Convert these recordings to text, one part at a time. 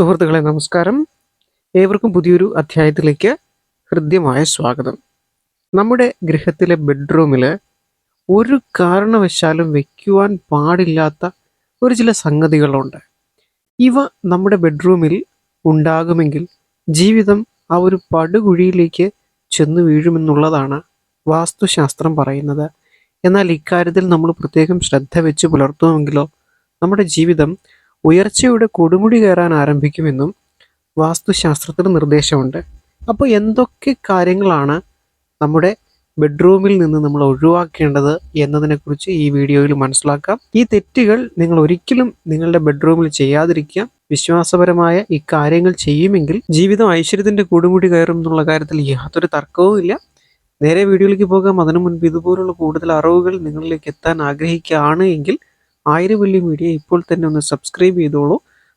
സുഹൃത്തുക്കളെ നമസ്കാരം. ഏവർക്കും പുതിയൊരു അധ്യായത്തിലേക്ക് ഹൃദ്യമായ സ്വാഗതം. നമ്മുടെ ഗൃഹത്തിലെ ബെഡ്റൂമിൽ ഒരു കാരണവശാലും വയ്ക്കുവാൻ പാടില്ലാത്ത ഒരു ചില സംഗതികളുണ്ട്. ഇവ നമ്മുടെ ബെഡ്റൂമിൽ ഉണ്ടാകുമെങ്കിൽ ജീവിതം ആ ഒരു പടുകുഴിയിലേക്ക് ചെന്ന് വീഴുമെന്നുള്ളതാണ് വാസ്തുശാസ്ത്രം പറയുന്നത്. എന്നാൽ ഇക്കാര്യത്തിൽ നമ്മൾ പ്രത്യേകം ശ്രദ്ധ വെച്ച് പുലർത്തുമെങ്കിലോ നമ്മുടെ ജീവിതം ഉയർച്ചയുടെ കൊടുമുടി കയറാൻ ആരംഭിക്കുമെന്നും വാസ്തുശാസ്ത്രത്തിൽ നിർദ്ദേശമുണ്ട്. അപ്പോൾ എന്തൊക്കെ കാര്യങ്ങളാണ് നമ്മുടെ ബെഡ്റൂമിൽ നിന്ന് നമ്മൾ ഒഴിവാക്കേണ്ടത് എന്നതിനെക്കുറിച്ച് ഈ വീഡിയോയിൽ മനസ്സിലാക്കാം. ഈ തെറ്റുകൾ നിങ്ങൾ ഒരിക്കലും നിങ്ങളുടെ ബെഡ്റൂമിൽ ചെയ്യാതിരിക്കുക വിശ്വാസപരമായ ഈ കാര്യങ്ങൾ ചെയ്യുമെങ്കിൽ ജീവിതം ഐശ്വര്യത്തിന്റെ കൂടുമുടി കയറും എന്നുള്ള കാര്യത്തിൽ യാതൊരു തർക്കവുമില്ല നേരെ വീഡിയോയിലേക്ക് പോകാം. അതിനു മുൻപ് ഇതുപോലുള്ള കൂടുതൽ അറിവുകൾ നിങ്ങളിലേക്ക് എത്താൻ ആഗ്രഹിക്കുകയാണ് എങ്കിൽ ആയിരം വലിയ മീഡിയ ഇപ്പോൾ തന്നെ ഒന്ന് സബ്സ്ക്രൈബ് ചെയ്തോളൂ.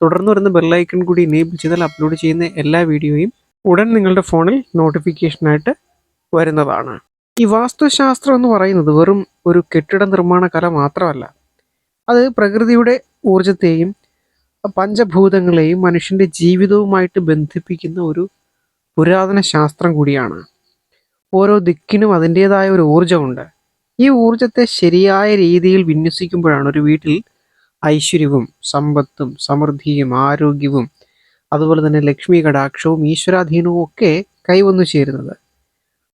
തുടർന്ന് വരുന്ന ബെല്ലൈക്കൺ കൂടി എനേബിൾ ചെയ്താൽ അപ്ലോഡ് ചെയ്യുന്ന എല്ലാ വീഡിയോയും ഉടൻ നിങ്ങളുടെ ഫോണിൽ നോട്ടിഫിക്കേഷനായിട്ട് വരുന്നതാണ്. ഈ വാസ്തുശാസ്ത്രം എന്ന് പറയുന്നത് വെറും ഒരു കെട്ടിട നിർമ്മാണ കല മാത്രമല്ല. അത് പ്രകൃതിയുടെ ഊർജത്തെയും പഞ്ചഭൂതങ്ങളെയും മനുഷ്യന്റെ ജീവിതവുമായിട്ട് ബന്ധിപ്പിക്കുന്ന ഒരു പുരാതന ശാസ്ത്രം കൂടിയാണ്. ഓരോ ദിക്കിനും അതിന്റേതായ ഒരു ഊർജമുണ്ട് ഈ ഊർജത്തെ ശരിയായ രീതിയിൽ വിന്യസിക്കുമ്പോഴാണ് ഒരു വീട്ടിൽ ഐശ്വര്യവും സമ്പത്തും സമൃദ്ധിയും ആരോഗ്യവും അതുപോലെ തന്നെ ലക്ഷ്മി കടാക്ഷവും ഈശ്വരാധീനവും ഒക്കെ കൈവന്നു ചേരുന്നത്.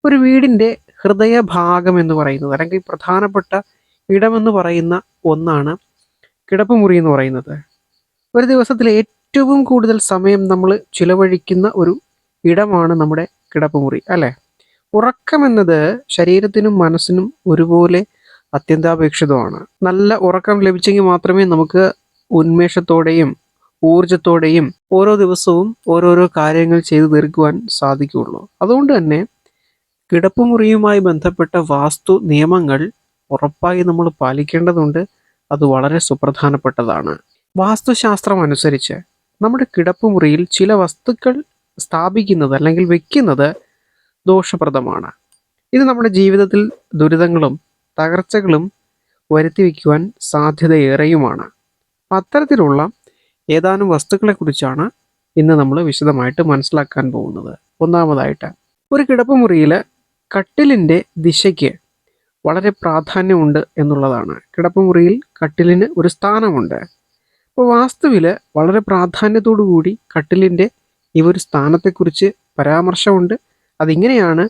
ഒരു വീടിന്റെ ഹൃദയഭാഗം എന്ന് പറയുന്നത് അല്ലെങ്കിൽ പ്രധാനപ്പെട്ട ഇടമെന്ന് പറയുന്ന ഒന്നാണ് കിടപ്പുമുറി എന്ന് പറയുന്നത്. ഒരു ദിവസത്തിൽ ഏറ്റവും കൂടുതൽ സമയം നമ്മൾ ചിലവഴിക്കുന്ന ഒരു ഇടമാണ് നമ്മുടെ കിടപ്പുമുറി അല്ലേ? ഉറക്കം എന്നത് ശരീരത്തിനും മനസ്സിനും ഒരുപോലെ അത്യന്താപേക്ഷിതമാണ്. നല്ല ഉറക്കം ലഭിച്ചെങ്കിൽ മാത്രമേ നമുക്ക് ഉന്മേഷത്തോടെയും ഊർജത്തോടെയും ഓരോ ദിവസവും ഓരോരോ കാര്യങ്ങൾ ചെയ്തു തീർക്കുവാൻ സാധിക്കുകയുള്ളൂ. അതുകൊണ്ട് തന്നെ കിടപ്പുമുറിയുമായി ബന്ധപ്പെട്ട വാസ്തു നിയമങ്ങൾ ഉറപ്പായി നമ്മൾ പാലിക്കേണ്ടതുണ്ട്. അത് വളരെ സുപ്രധാനപ്പെട്ടതാണ്. വാസ്തുശാസ്ത്രം അനുസരിച്ച് നമ്മുടെ കിടപ്പുമുറിയിൽ ചില വസ്തുക്കൾ സ്ഥാപിക്കുന്നത് അല്ലെങ്കിൽ വെക്കുന്നത് ദോഷപ്രദമാണ്. ഇത് നമ്മുടെ ജീവിതത്തിൽ ദുരിതങ്ങളും തകർച്ചകളും വരുത്തി വയ്ക്കുവാൻ സാധ്യതയേറെയുമാണ്. അത്തരത്തിലുള്ള ഏതാനും വസ്തുക്കളെക്കുറിച്ചാണ് ഇന്ന് നമ്മൾ വിശദമായിട്ട് മനസ്സിലാക്കാൻ പോകുന്നത്. ഒന്നാമതായിട്ട് ഒരു കിടപ്പുമുറിയിൽ കട്ടിലിന്റെ ദിശയ്ക്ക് വളരെ പ്രാധാന്യമുണ്ട് എന്നുള്ളതാണ്. കിടപ്പുമുറിയിൽ കട്ടിലിന് ഒരു സ്ഥാനമുണ്ട്. അപ്പോൾ വാസ്തുവിൽ വളരെ പ്രാധാന്യത്തോടു കൂടി കട്ടിലിന്റെ ഈ ഒരു സ്ഥാനത്തെക്കുറിച്ച് പരാമർശമുണ്ട്. അതിങ്ങനെയാണ്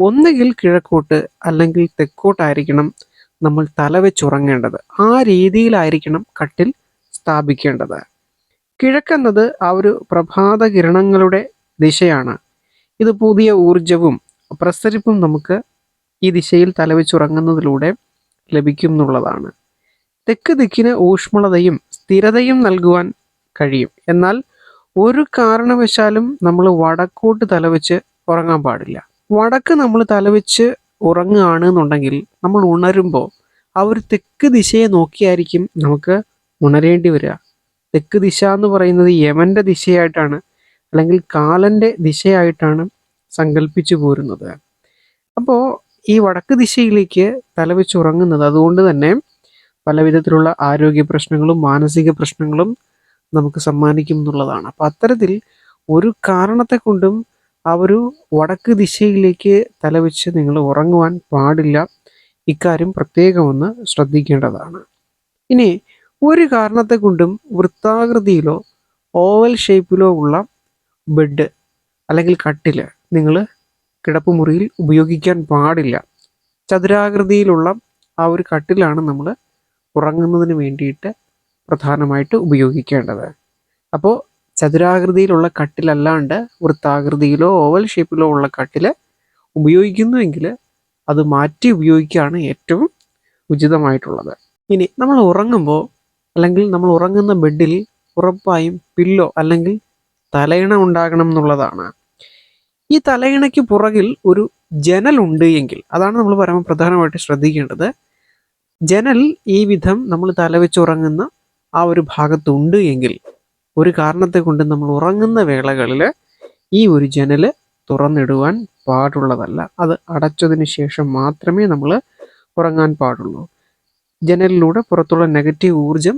ഒന്നുകിൽ കിഴക്കോട്ട് അല്ലെങ്കിൽ തെക്കോട്ടായിരിക്കണം നമ്മൾ തലവെച്ചുറങ്ങേണ്ടത് ആ രീതിയിലായിരിക്കണം കട്ടിൽ സ്ഥാപിക്കേണ്ടത്. കിഴക്കെന്നത് ആ ഒരു പ്രഭാത കിരണങ്ങളുടെ ദിശയാണ്. ഇത് പുതിയ ഊർജവും പ്രസരിപ്പും നമുക്ക് ഈ ദിശയിൽ തലവെച്ചുറങ്ങുന്നതിലൂടെ ലഭിക്കും എന്നുള്ളതാണ് തെക്ക് ദിക്കിന് ഊഷ്മളതയും സ്ഥിരതയും നൽകുവാൻ കഴിയും. എന്നാൽ ഒരു കാരണവശാലും നമ്മൾ വടക്കോട്ട് തലവെച്ച് ഉറങ്ങാൻ പാടില്ല. വടക്ക് നമ്മൾ തലവെച്ച് ഉറങ്ങുകയാണ് എന്നുണ്ടെങ്കിൽ നമ്മൾ ഉണരുമ്പോൾ ആ ഒരു തെക്ക് ദിശയെ നോക്കിയായിരിക്കും നമുക്ക് ഉണരേണ്ടി വരിക. തെക്ക് ദിശ എന്ന് പറയുന്നത് യമന്റെ ദിശയായിട്ടാണ് അല്ലെങ്കിൽ കാലന്റെ ദിശയായിട്ടാണ് സങ്കല്പിച്ചു പോരുന്നത്. അപ്പോൾ ഈ വടക്ക് ദിശയിലേക്ക് തലവെച്ച് ഉറങ്ങുന്നത് അതുകൊണ്ട് തന്നെ പല വിധത്തിലുള്ള ആരോഗ്യ പ്രശ്നങ്ങളും മാനസിക പ്രശ്നങ്ങളും നമുക്ക് സമ്മാനിക്കും എന്നുള്ളതാണ്. അപ്പം അത്തരത്തിൽ ഒരു കാരണത്തെ കൊണ്ടും ആ ഒരു വടക്ക് ദിശയിലേക്ക് തലവെച്ച് നിങ്ങൾ ഉറങ്ങുവാൻ പാടില്ല. ഇക്കാര്യം പ്രത്യേകം ഒന്ന് ശ്രദ്ധിക്കേണ്ടതാണ്. ഇനി ഒരു കാരണത്തെ കൊണ്ടും വൃത്താകൃതിയിലോ ഓവൽ ഷേപ്പിലോ ഉള്ള ബെഡ് അല്ലെങ്കിൽ കട്ടിൽ നിങ്ങൾ കിടപ്പുമുറിയിൽ ഉപയോഗിക്കാൻ പാടില്ല. ചതുരാകൃതിയിലുള്ള ആ ഒരു കട്ടിലാണ് നമ്മൾ ഉറങ്ങുന്നതിന് വേണ്ടിയിട്ട് പ്രധാനമായിട്ട് ഉപയോഗിക്കേണ്ടത്. അപ്പോൾ ചതുരാകൃതിയിലുള്ള കട്ടിലല്ലാണ്ട് വൃത്താകൃതിയിലോ ഓവൽ ഷേപ്പിലോ ഉള്ള കട്ടിൽ ഉപയോഗിക്കുന്നുവെങ്കിൽ അത് മാറ്റി ഉപയോഗിക്കുകയാണ് ഏറ്റവും ഉചിതമായിട്ടുള്ളത്. ഇനി നമ്മൾ ഉറങ്ങുമ്പോൾ അല്ലെങ്കിൽ നമ്മൾ ഉറങ്ങുന്ന ബെഡിൽ ഉറപ്പായും പില്ലോ അല്ലെങ്കിൽ തലയിണ ഉണ്ടാകണം എന്നുള്ളതാണ്. ഈ തലയിണയ്ക്ക് പുറകിൽ ഒരു ജനലുണ്ട് എങ്കിൽ അതാണ് നമ്മൾ പരമ പ്രധാനമായിട്ട് ശ്രദ്ധിക്കേണ്ടത്. ജനൽ ഈ വിധം നമ്മൾ തലവെച്ചുറങ്ങുന്ന ആ ഒരു ഭാഗത്തുണ്ട് എങ്കിൽ ഒരു കാരണത്തെ കൊണ്ട് നമ്മൾ ഉറങ്ങുന്ന വേളകളിൽ ഈ ഒരു ജനൽ തുറന്നിടുവാൻ പാടുള്ളതല്ല. അത് അടച്ചതിന് ശേഷം മാത്രമേ നമ്മൾ ഉറങ്ങാൻ പാടുള്ളൂ. ജനലിലൂടെ പുറത്തുള്ള നെഗറ്റീവ് ഊർജം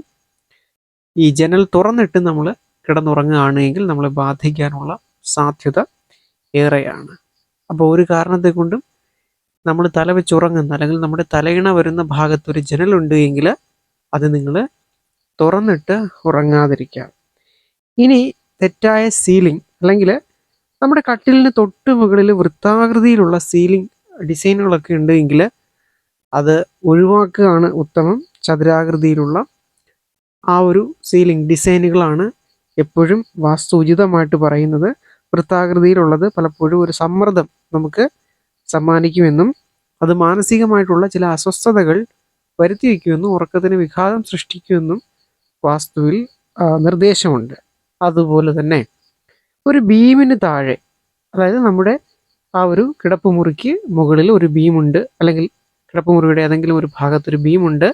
ഈ ജനൽ തുറന്നിട്ട് നമ്മൾ കിടന്നുറങ്ങുകയാണെങ്കിൽ നമ്മളെ ബാധിക്കാനുള്ള സാധ്യത ഏറെയാണ്. അപ്പോൾ ഒരു കാരണത്തെ കൊണ്ടും നമ്മൾ തല വെച്ചുറങ്ങുന്ന അല്ലെങ്കിൽ നമ്മുടെ തലയിണ വരുന്ന ഭാഗത്തൊരു ജനലുണ്ട് എങ്കിൽ അത് നിങ്ങൾ തുറന്നിട്ട് ഉറങ്ങാതിരിക്കുക. ഇനി തെറ്റായ സീലിംഗ് അല്ലെങ്കിൽ നമ്മുടെ കട്ടിലിന് തൊട്ട് മുകളിൽ വൃത്താകൃതിയിലുള്ള സീലിംഗ് ഡിസൈനുകളൊക്കെ ഉണ്ട് എങ്കിൽ അത് ഒഴിവാക്കുകയാണ് ഉത്തമം. ചതുരാകൃതിയിലുള്ള ആ ഒരു സീലിംഗ് ഡിസൈനുകളാണ് എപ്പോഴും വാസ്തുചിതമായിട്ട് പറയുന്നത്. വൃത്താകൃതിയിലുള്ളത് പലപ്പോഴും ഒരു സമ്മർദ്ദം നമുക്ക് സമ്മാനിക്കുമെന്നും അത് മാനസികമായിട്ടുള്ള ചില അസ്വസ്ഥതകൾ വരുത്തി വയ്ക്കുമെന്നും ഉറക്കത്തിന് വിഘാതം സൃഷ്ടിക്കുമെന്നും വാസ്തുവിൽ നിർദ്ദേശമുണ്ട്. അതുപോലെ തന്നെ ഒരു ബീമിന് താഴെ അതായത് നമ്മുടെ ആ ഒരു കിടപ്പുമുറിക്ക് മുകളിൽ ഒരു ബീമുണ്ട് അല്ലെങ്കിൽ കിടപ്പുമുറിയുടെ ഏതെങ്കിലും ഒരു ഭാഗത്തൊരു ബീമുണ്ട്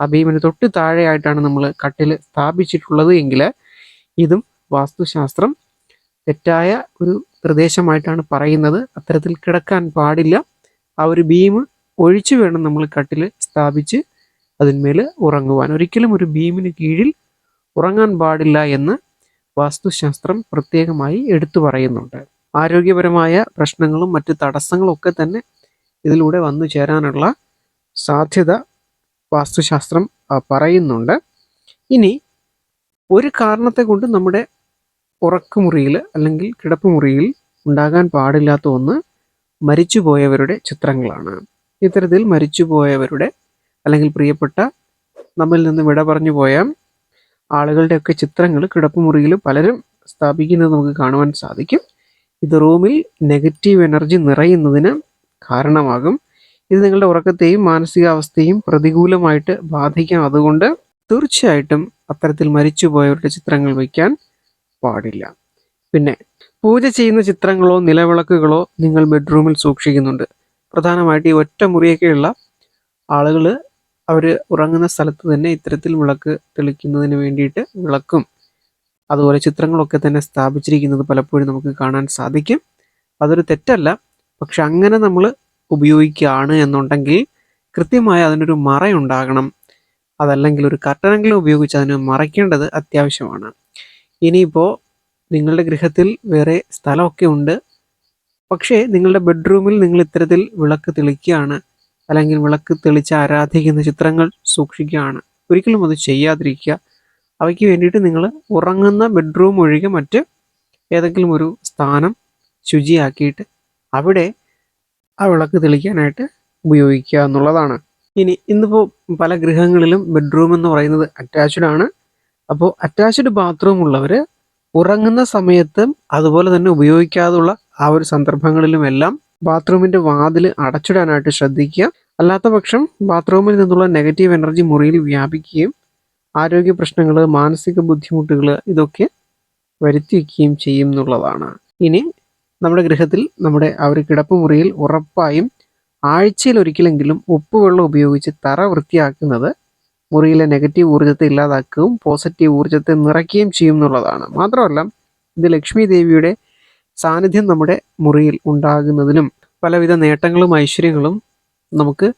ആ ബീമിന് തൊട്ട് താഴെയായിട്ടാണ് നമ്മൾ കട്ടിൽ സ്ഥാപിച്ചിട്ടുള്ളത് എങ്കിൽ ഇതും വാസ്തുശാസ്ത്രം തെറ്റായ ഒരു നിർദ്ദേശമായിട്ടാണ് പറയുന്നത്. അത്തരത്തിൽ കിടക്കാൻ പാടില്ല. ആ ഒരു ബീം ഒഴിച്ചു വേണം നമ്മൾ കട്ടിൽ സ്ഥാപിച്ച് അതിന്മേൽ ഉറങ്ങുവാൻ. ഒരിക്കലും ഒരു ബീമിന് കീഴിൽ ഉറങ്ങാൻ പാടില്ല എന്ന് വാസ്തുശാസ്ത്രം പ്രത്യേകമായി എടുത്തു പറയുന്നുണ്ട്. ആരോഗ്യപരമായ പ്രശ്നങ്ങളും മറ്റ് തടസ്സങ്ങളും ഒക്കെ തന്നെ ഇതിലൂടെ വന്നു ചേരാനുള്ള സാധ്യത വാസ്തുശാസ്ത്രം പറയുന്നുണ്ട്. ഇനി ഒരു കാരണത്തെ കൊണ്ട് നമ്മുടെ ഉറക്കുമുറിയിൽ അല്ലെങ്കിൽ കിടപ്പുമുറിയിൽ ഉണ്ടാകാൻ പാടില്ലാത്ത ഒന്ന് മരിച്ചുപോയവരുടെ ചിത്രങ്ങളാണ്. ഇത്തരത്തിൽ മരിച്ചുപോയവരുടെ അല്ലെങ്കിൽ പ്രിയപ്പെട്ട നമ്മിൽ നിന്ന് വിട പറഞ്ഞു പോയ ആളുകളുടെയൊക്കെ ചിത്രങ്ങൾ കിടപ്പുമുറിയിൽ പലരും സ്ഥാപിക്കുന്നത് നമുക്ക് കാണുവാൻ സാധിക്കും. ഇത് റൂമിൽ നെഗറ്റീവ് എനർജി നിറയുന്നതിന് കാരണമാകും. ഇത് നിങ്ങളുടെ ഉറക്കത്തെയും മാനസികാവസ്ഥയും പ്രതികൂലമായിട്ട് ബാധിക്കാം. അതുകൊണ്ട് തീർച്ചയായിട്ടും അത്തരത്തിൽ മരിച്ചുപോയവരുടെ ചിത്രങ്ങൾ വയ്ക്കാൻ പാടില്ല. പിന്നെ പൂജ ചെയ്യുന്ന ചിത്രങ്ങളോ നിലവിളക്കുകളോ നിങ്ങൾ ബെഡ്റൂമിൽ സൂക്ഷിക്കുന്നുണ്ട്. പ്രധാനമായിട്ട് ഈ ഒറ്റ മുറിയൊക്കെയുള്ള ആളുകൾ അവർ ഉറങ്ങുന്ന സ്ഥലത്ത് തന്നെ ഇത്തരത്തിൽ വിളക്ക് തെളിക്കുന്നതിന് വേണ്ടിയിട്ട് വിളക്കും. അതുപോലെ ചിത്രങ്ങളൊക്കെ തന്നെ സ്ഥാപിച്ചിരിക്കുന്നത് പലപ്പോഴും നമുക്ക് കാണാൻ സാധിക്കും. അതൊരു തെറ്റല്ല. പക്ഷെ അങ്ങനെ നമ്മൾ ഉപയോഗിക്കുകയാണ് എന്നുണ്ടെങ്കിൽ കൃത്യമായി അതിനൊരു മറയുണ്ടാകണം. അതല്ലെങ്കിൽ ഒരു കർട്ടനെങ്കിലും ഉപയോഗിച്ച് അതിനെ മറയ്ക്കേണ്ടത് അത്യാവശ്യമാണ്. ഇനിയിപ്പോൾ നിങ്ങളുടെ ഗൃഹത്തിൽ വേറെ സ്ഥലമൊക്കെ ഉണ്ട്. പക്ഷേ നിങ്ങളുടെ ബെഡ്റൂമിൽ നിങ്ങൾ ഇത്തരത്തിൽ വിളക്ക് തെളിക്കുകയാണ്. അല്ലെങ്കിൽ വിളക്ക് തെളിച്ച് ആരാധിക്കുന്ന ചിത്രങ്ങൾ സൂക്ഷിക്കുകയാണ്. ഒരിക്കലും അത് ചെയ്യാതിരിക്കുക. അവയ്ക്ക് വേണ്ടിയിട്ട് നിങ്ങൾ ഉറങ്ങുന്ന ബെഡ്റൂം ഒഴികെ മറ്റ് ഏതെങ്കിലും ഒരു സ്ഥാനം ശുചിയാക്കിയിട്ട് അവിടെ ആ വിളക്ക് തെളിക്കാനായിട്ട് ഉപയോഗിക്കുക എന്നുള്ളതാണ്. ഇനി ഇന്നിപ്പോൾ പല ഗൃഹങ്ങളിലും ബെഡ്റൂം എന്ന് പറയുന്നത് അറ്റാച്ച്ഡ് ആണ്. അപ്പോൾ അറ്റാച്ച്ഡ് ബാത്റൂം ഉള്ളവർ ഉറങ്ങുന്ന സമയത്തും അതുപോലെ തന്നെ ഉപയോഗിക്കാതുള്ള ആ ഒരു സന്ദർഭങ്ങളിലുമെല്ലാം ബാത്റൂമിന്റെ വാതിൽ അടച്ചിടാനായിട്ട് ശ്രദ്ധിക്കുക. അല്ലാത്ത പക്ഷം ബാത്റൂമിൽ നിന്നുള്ള നെഗറ്റീവ് എനർജി മുറിയിൽ വ്യാപിക്കുകയും ആരോഗ്യ പ്രശ്നങ്ങൾ മാനസിക ബുദ്ധിമുട്ടുകൾ ഇതൊക്കെ വരുത്തി വയ്ക്കുകയും ചെയ്യും എന്നുള്ളതാണ്. ഇനി നമ്മുടെ ഗൃഹത്തിൽ നമ്മുടെ ആ കിടപ്പ് മുറിയിൽ ഉറപ്പായും ആഴ്ചയിൽ ഒരിക്കലെങ്കിലും ഉപ്പുവെള്ളം ഉപയോഗിച്ച് തറ വൃത്തിയാക്കുന്നത് മുറിയിലെ നെഗറ്റീവ് ഊർജത്തെ ഇല്ലാതാക്കുകയും പോസിറ്റീവ് ഊർജത്തെ നിറയ്ക്കുകയും ചെയ്യും എന്നുള്ളതാണ്. മാത്രമല്ല ഇത് ലക്ഷ്മി ദേവിയുടെ സാന്നിധ്യം നമ്മുടെ മുറിയിൽ ഉണ്ടാകുന്നതിനും പലവിധ നേട്ടങ്ങളും ഐശ്വര്യങ്ങളും നമുക്ക്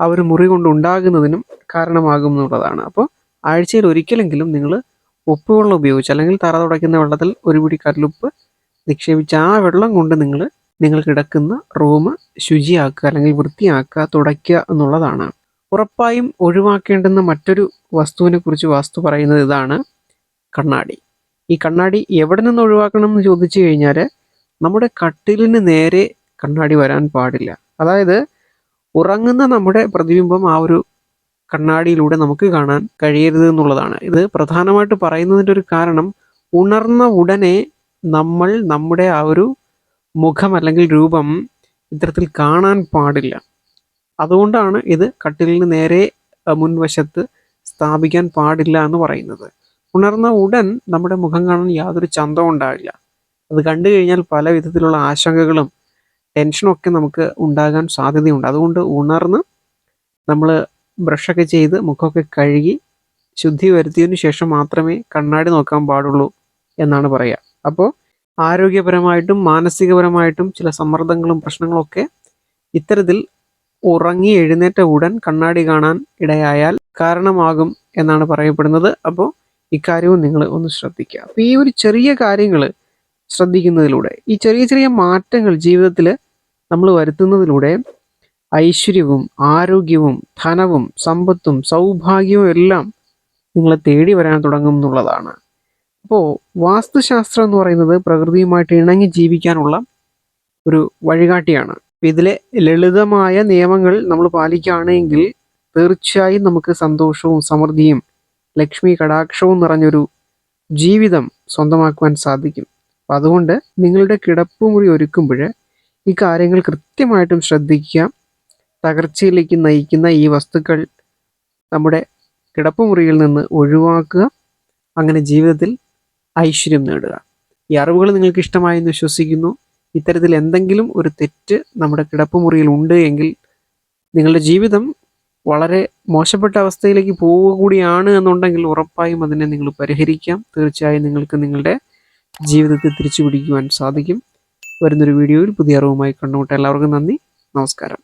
ആ ഒരു മുറി കൊണ്ട് ഉണ്ടാകുന്നതിനും കാരണമാകും എന്നുള്ളതാണ്. അപ്പോൾ ആഴ്ചയിൽ ഒരിക്കലെങ്കിലും നിങ്ങൾ ഉപ്പുവെള്ളം ഉപയോഗിച്ച് അല്ലെങ്കിൽ തറ തുടയ്ക്കുന്ന വെള്ളത്തിൽ ഒരു പിടി കല്ലുപ്പ് നിക്ഷേപിച്ച് ആ വെള്ളം കൊണ്ട് നിങ്ങൾ നിങ്ങൾ കിടക്കുന്ന റൂം ശുചിയാക്കുക അല്ലെങ്കിൽ വൃത്തിയാക്കുക തുടയ്ക്കുക എന്നുള്ളതാണ്. ഉറപ്പായും ഒഴിവാക്കേണ്ടുന്ന മറ്റൊരു വസ്തുവിനെ കുറിച്ച് വാസ്തു പറയുന്നത് ഇതാണ് കണ്ണാടി. ഈ കണ്ണാടി എവിടെ നിന്ന് ഒഴിവാക്കണം എന്ന് ചോദിച്ചു കഴിഞ്ഞാൽ നമ്മുടെ കട്ടിലിന് നേരെ കണ്ണാടി വരാൻ പാടില്ല. അതായത് ഉറങ്ങുന്ന നമ്മുടെ പ്രതിബിംബം ആ ഒരു കണ്ണാടിയിലൂടെ നമുക്ക് കാണാൻ കഴിയരുത് എന്നുള്ളതാണ്. ഇത് പ്രധാനമായിട്ട് പറയുന്നതിന്റെ ഒരു കാരണം ഉണർന്ന ഉടനെ നമ്മൾ നമ്മുടെ ആ ഒരു മുഖം അല്ലെങ്കിൽ രൂപം ഇത്തരത്തിൽ കാണാൻ പാടില്ല. അതുകൊണ്ടാണ് ഇത് കട്ടിലിന് നേരെ മുൻവശത്ത് സ്ഥാപിക്കാൻ പാടില്ല എന്ന് പറയുന്നത്. ഉണർന്ന ഉടൻ നമ്മുടെ മുഖം കാണാൻ യാതൊരു ചന്തവും ഉണ്ടാവില്ല. അത് കണ്ടു കഴിഞ്ഞാൽ പല വിധത്തിലുള്ള ആശങ്കകളും ടെൻഷനും ഒക്കെ നമുക്ക് ഉണ്ടാകാൻ സാധ്യതയുണ്ട്. അതുകൊണ്ട് ഉണർന്ന് നമ്മൾ ബ്രഷൊക്കെ ചെയ്ത് മുഖമൊക്കെ കഴുകി ശുദ്ധി വരുത്തിയതിനു ശേഷം മാത്രമേ കണ്ണാടി നോക്കാൻ പാടുള്ളൂ എന്നാണ് പറയുക. അപ്പോൾ ആരോഗ്യപരമായിട്ടും മാനസികപരമായിട്ടും ചില സമ്മർദ്ദങ്ങളും പ്രശ്നങ്ങളൊക്കെ ഇത്തരത്തിൽ ഉറങ്ങി എഴുന്നേറ്റ ഉടൻ കണ്ണാടി കാണാൻ ഇടയായാൽ കാരണമാകും എന്നാണ് പറയപ്പെടുന്നത്. അപ്പോൾ ഇക്കാര്യവും നിങ്ങൾ ഒന്ന് ശ്രദ്ധിക്കുക. അപ്പോൾ ഈ ഒരു ചെറിയ കാര്യങ്ങൾ ശ്രദ്ധിക്കുന്നതിലൂടെ. ഈ ചെറിയ ചെറിയ മാറ്റങ്ങൾ ജീവിതത്തിൽ നമ്മൾ വരുത്തുന്നതിലൂടെ ഐശ്വര്യവും ആരോഗ്യവും ധനവും സമ്പത്തും സൗഭാഗ്യവും എല്ലാം നിങ്ങളെ തേടി വരാൻ തുടങ്ങും എന്നുള്ളതാണ്. അപ്പോൾ വാസ്തുശാസ്ത്രം എന്ന് പറയുന്നത് പ്രകൃതിയുമായിട്ട് ഇണങ്ങി ജീവിക്കാനുള്ള ഒരു വഴികാട്ടിയാണ്. ഇതിലെ ലളിതമായ നിയമങ്ങൾ നമ്മൾ പാലിക്കുകയാണെങ്കിൽ തീർച്ചയായും നമുക്ക് സന്തോഷവും സമൃദ്ധിയും ലക്ഷ്മി കടാക്ഷവും നിറഞ്ഞൊരു ജീവിതം സ്വന്തമാക്കുവാൻ സാധിക്കും. അപ്പം അതുകൊണ്ട് നിങ്ങളുടെ കിടപ്പുമുറി ഒരുക്കുമ്പോൾ ഈ കാര്യങ്ങൾ കൃത്യമായിട്ടും ശ്രദ്ധിക്കുക. തകർച്ചയിലേക്ക് നയിക്കുന്ന ഈ വസ്തുക്കൾ നമ്മുടെ കിടപ്പുമുറിയിൽ നിന്ന് ഒഴിവാക്കുക. അങ്ങനെ ജീവിതത്തിൽ ഐശ്വര്യം നേടുക. ഈ അറിവുകൾ നിങ്ങൾക്ക് ഇഷ്ടമായി എന്ന് വിശ്വസിക്കുന്നു. ഇത്തരത്തിൽ എന്തെങ്കിലും ഒരു തെറ്റ് നമ്മുടെ കിടപ്പുമുറിയിൽ ഉണ്ട് എങ്കിൽ നിങ്ങളുടെ ജീവിതം വളരെ മോശപ്പെട്ട അവസ്ഥയിലേക്ക് പോവുക കൂടിയാണ് എന്നുണ്ടെങ്കിൽ ഉറപ്പായും അതിനെ നിങ്ങൾ പരിഹരിക്കാം. തീർച്ചയായും നിങ്ങൾക്ക് നിങ്ങളുടെ ജീവിതത്തെ തിരിച്ചു പിടിക്കുവാൻ സാധിക്കും. വരുന്നൊരു വീഡിയോയിൽ പുതിയ അറിവുമായി കണ്ടുമുട്ട എല്ലാവർക്കും നന്ദി. നമസ്കാരം.